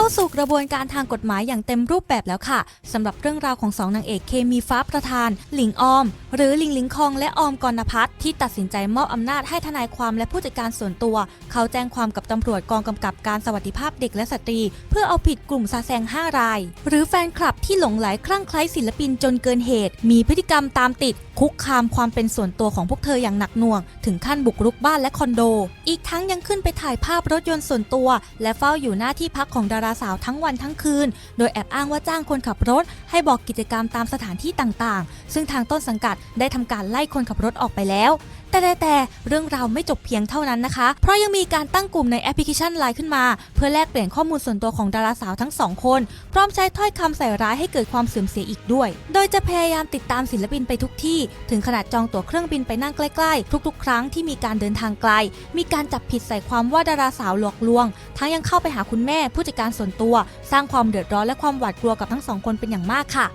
เข้าสู่กระบวนการทางกฎหมายอย่างเต็มรูปแบบแล้วค่ะสำหรับเรื่องราวของสองนางเอกเคมีฟ้าประธาน หลิงออม หรือหลิงหลิงคองและออมกรณพัฒน์ที่ตัดสินใจมอบอำนาจให้ทนายความและผู้จัดการส่วนตัว เขาแจ้งความกับตำรวจกองกำกับการสวัสดิภาพเด็กและสตรี เพื่อเอาผิดกลุ่มซาแซง5ราย หรือแฟนคลับที่หลงไหลคลั่งไคล้ศิลปินจนเกินเหตุ มีพฤติกรรมตามติด คุกคามความเป็นส่วนตัวของพวกเธออย่างหนักหน่วง ถึงขั้นบุกรุกบ้านและคอนโด อีกทั้งยังขึ้นไปถ่ายภาพรถยนต์ส่วนตัว และเฝ้าอยู่หน้าที่พักของดาราสาวทั้งวันทั้งคืน โดยแอบอ้างว่าจ้างคนขับรถ ให้บอกกิจกรรมตามสถานที่ต่างๆ ซึ่งทางต้นสังกัดได้ทำการไล่คนขับรถออกไปแล้ว แต่แต่เรื่องราวไม่จบเพียงเท่านั้นนะคะ เพราะยังมีการตั้งกลุ่มในแอปพลิเคชันไลน์ขึ้นมา เพื่อแลกเปลี่ยนข้อมูลส่วนตัวของดาราสาวทั้งสองคน พร้อมใช้ถ้อยคำใส่ร้ายให้เกิดความเสื่อมเสียอีกด้วย โดยจะพยายามติดตามศิลปินไปทุกที่ ถึงขนาดจองตั๋วเครื่องบินไปนั่งใกล้ๆ ทุกๆ ครั้งที่มีการเดินทางไกล มีการจับผิดใส่ความว่าดาราสาวหลอกลวง ทั้งยังเข้าไปหาคุณแม่ผู้จัดการส่วนตัว สร้างความเดือดร้อนและความหวาดกลัวกับทั้งสองคนเป็นอย่างมากค่ะ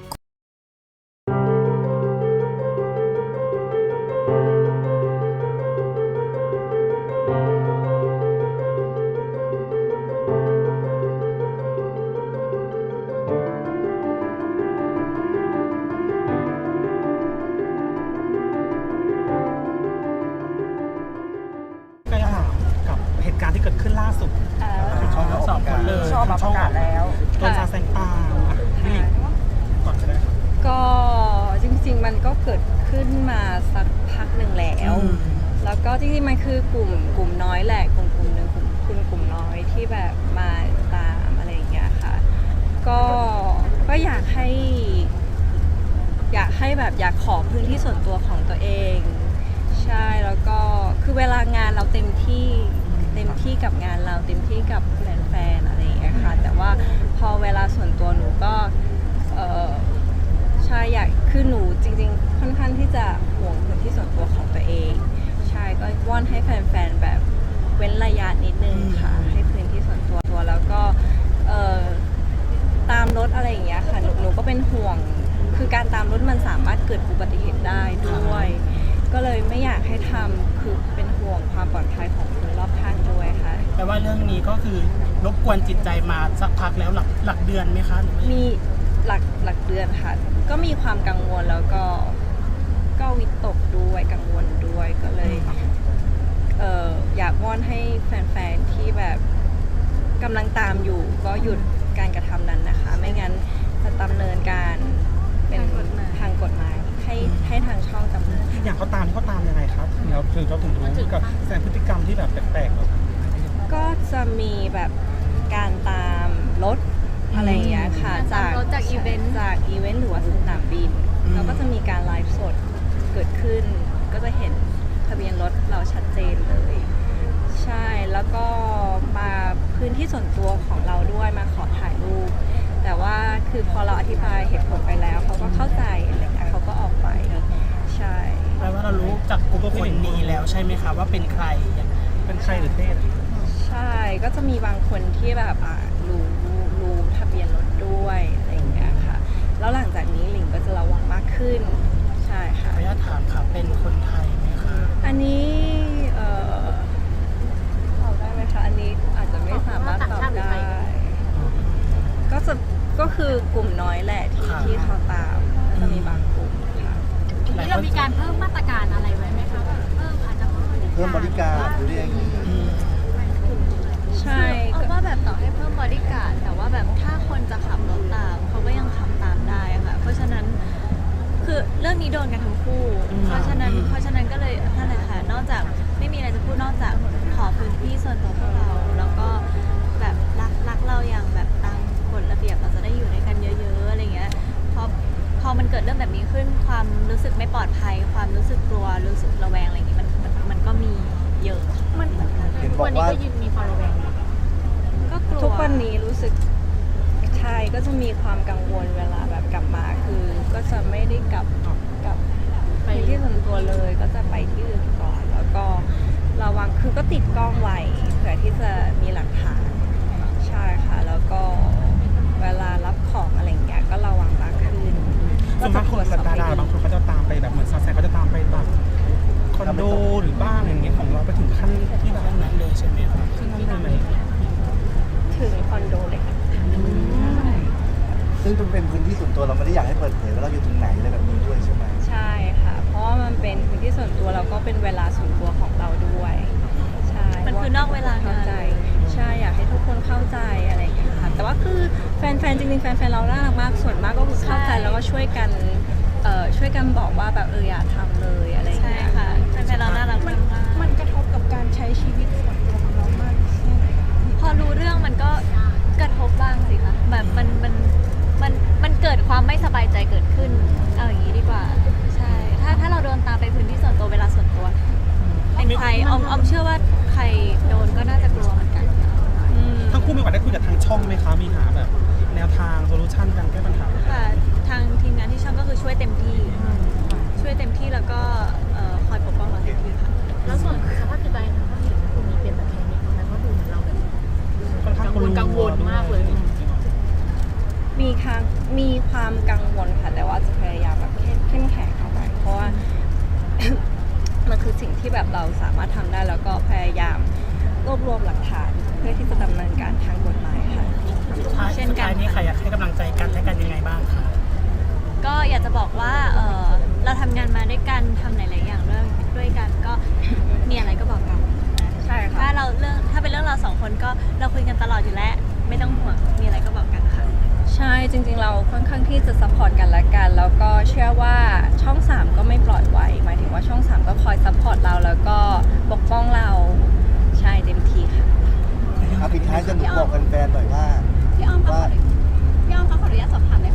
ก็จะถามกับเหตุการณ์ที่เกิดขึ้นล่าสุดชอบทั้งสองคนเลยชอบมาประกาศแล้วโดนซาแซงตามอะนี่ก่อนจะได้ครับก็จริงๆมันก็เกิดขึ้นมาสักพักหนึ่งแล้ว อืม แล้วก็จริงๆมันคือกลุ่มกลุ่มน้อยแหละกลุ่มกลุ่มหนึ่งกลุ่มคุณกลุ่มน้อยที่แบบมาตามอะไรอย่างเงี้ยค่ะ ก็ก็อยากให้ อยากให้แบบอยากขอพื้นที่ส่วนตัวของตัวเอง ใช่แล้วก็คือเวลางานเราเต็มที่เต็มที่กับงานเราเต็มที่กับแฟนๆอะไรอย่างเงี้ยค่ะ แต่ว่าพอเวลาส่วนตัวหนูก็เออใช่อยากคือหนูจริง ๆ ค่อนข้างที่จะห่วงพื้นที่ส่วนตัวของตัวเอง ก็วอนให้แฟนๆแบบเว้นระยะนิดนึงค่ะ ให้พื้นที่ส่วนตัวตัวแล้วก็เออตามรถอะไรอย่างเงี้ยค่ะหนูหนูก็เป็นห่วง คือการตามรถมันสามารถเกิดอุบัติเหตุได้ด้วย ก็เลยไม่อยากให้ทำคือเป็นห่วงความปลอดภัยของคนรอบข้างด้วยค่ะ แปลว่าเรื่องนี้ก็คือรบกวนจิตใจมาสักพักแล้วหลักหลักเดือนไหมคะหรือไม่มีหลักหลักเดือนค่ะ ก็มีความกังวลแล้วก็ ก็วิตกด้วยกังวลด้วยก็เลยเอออยากวอนให้แฟนๆที่แบบกำลังตามอยู่ ก็หยุดการกระทำนั้นนะคะ ไม่งั้นจะดำเนินการเป็นทางกฎหมายให้ให้ทางช่องดำเนินอย่างเขาตามเขาตามยังไงครับถึงเราถึงเราถึงรู้กับแสดงพฤติกรรมที่แบบแปลกๆเหรอก็จะมีแบบการตามรถอะไรอย่างเงี้ยค่ะ จากรถจากอีเวนต์จากอีเวนต์หรือว่าสนามบิน แล้วก็จะมีการไลฟ์สด เกิดขึ้น ก็จะเห็นทะเบียนรถเราชัดเจนเลย ใช่แล้วก็มาพื้นที่ส่วนตัวของเราด้วยมาขอถ่ายรูป แต่ว่าคือพอเราอธิบายเหตุผลไปแล้ว เขาก็เข้าใจอะไรเงี้ยเขาก็ออกไปใช่แปลว่าเรารู้จากกลุ่มคนนี้แล้วใช่ไหมคะว่าเป็นใครเป็นใครหรือเพศใช่ก็จะมีบางคนที่แบบอ่ารู้รู้ทะเบียนรถด้วยอะไรอย่างเงี้ยค่ะ แล้วหลังจากนี้หลิงก็จะระวังมากขึ้นใช่ค่ะ ขออนุญาตถามค่ะเป็นคนไทยไหมคะอันนี้เอ่อตอบได้ไหมคะ อันนี้อาจจะไม่สามารถตอบได้ ก็จะก็คือกลุ่มน้อยแหละที่ที่เขาตามก็จะมีบางกลุ่มค่ะหลายนี่คเรานมีการเพิ่มมาตรการอะไรไว้ไหมคะแบบเพิ่มอาจจะเพิ่มเพิ่มบริการหรือเรียกอย่างนี้ อืม ใช่ เอาก็ว่าแบบต่อให้เพิ่มบริการ มันเกิดเรื่องแบบนี้ขึ้นความรู้สึกไม่ปลอดภัย ความรู้สึกกลัวรู้สึกระแวงอะไรอย่างงี้มันมันมันก็มีเยอะมันเหมือนกันเห็นบอกวันนี้ว่าก็ยินมีความระแวงอยู่ก็กลัวทุกวันนี้รู้สึกใช่ก็จะมีความกังวลเวลาแบบกลับมาคือ ก็จะไม่ได้กลับกลับไปที่ส่วนตัวเลย ก็จะไปที่อื่นก่อน แล้วก็ระวังคือก็ติดกล้องไว้เผื่อที่จะมีหลักฐานใช่ค่ะ แล้วก็ ซึ่งมันเป็นพื้นที่ส่วนตัวเราไม่ได้อยากให้เปิดเผยว่าเราอยู่ตรงไหนอะไรแบบนี้ด้วยใช่ไหมใช่ค่ะ เพราะว่ามันเป็นพื้นที่ส่วนตัวแล้วก็เป็นเวลาส่วนตัวของเราด้วย ใช่มันคือนอกเวลางานเข้าใจ ใช่อยากให้ทุกคนเข้าใจอะไรอย่างเงี้ยค่ะแต่ว่าคือแฟนๆจริงๆแฟนๆเราน่ารักมากส่วนมากก็คือเข้าใจใช่ แล้วก็ช่วยกันเอ่อช่วยกันบอกว่าแบบเอออย่าทำเลยอะไรอย่างใช่เงี้ยค่ะแฟนๆเราน่ารักมากมันกระทบกับการใช้ชีวิตส่วนตัวของเรามากแค่ไหน พอรู้เรื่องมันก็กระทบบ้างสิคะแบบมันมันมันมันเกิดความ ไม่สบายใจเกิดขึ้น เอาอย่างนี้ดีกว่า ใช่ ถ้าถ้าเราโดนตามไปพื้นที่ส่วนตัวเวลาส่วนตัวใครออมออมเชื่อว่าใครโดนก็น่าจะกลัวเหมือนกันอืมทั้งคู่มีโอกาสได้คุยกับทางช่องไหมคะ มีหาแบบ แนวทางโซลูชันการแก้ มีความกังวลค่ะ แต่ว่าจะพยายามแบบเข้มเข้มแข็งเอาไว้เพราะว่า มันคือสิ่งที่แบบเราสามารถทำได้แล้วก็พยายามรวบรวมหลักฐานเพื่อที่จะดำเนินการทางกฎหมายค่ะ สุดท้ายเช่นกัน สุดท้ายนี้ใครอยากให้กำลังใจกันให้กันยังไงบ้างคะก็อยากจะบอกว่าเออเราทำงานมาด้วยกันทำหลาย ๆ อย่างด้วยด้วยกันก็ มีอะไรก็บอกกันใช่ค่ะ ถ้าเราเรื่องถ้าเป็นเรื่องเราสองคนก็เราคุยกันตลอดอยู่แล้ว ไม่ต้องห่วงมีอะไรก็บอกกันค่ะ ใช่จริงๆ เราค่อนข้างที่จะซัพพอร์ตกันและกัน แล้วก็เชื่อว่าช่อง 3 ก็ไม่ปล่อยไว้หมายถึงว่าช่อง 3 ก็คอยซัพพอร์ตเราแล้วก็ปกป้องเราใช่เต็มที่ค่ะ เอาปิดท้ายจะหนูบอกแฟนๆหน่อยว่า พี่อ้อมคะว่าพี่อ้อมคะขออนุญาตสอบถามเลย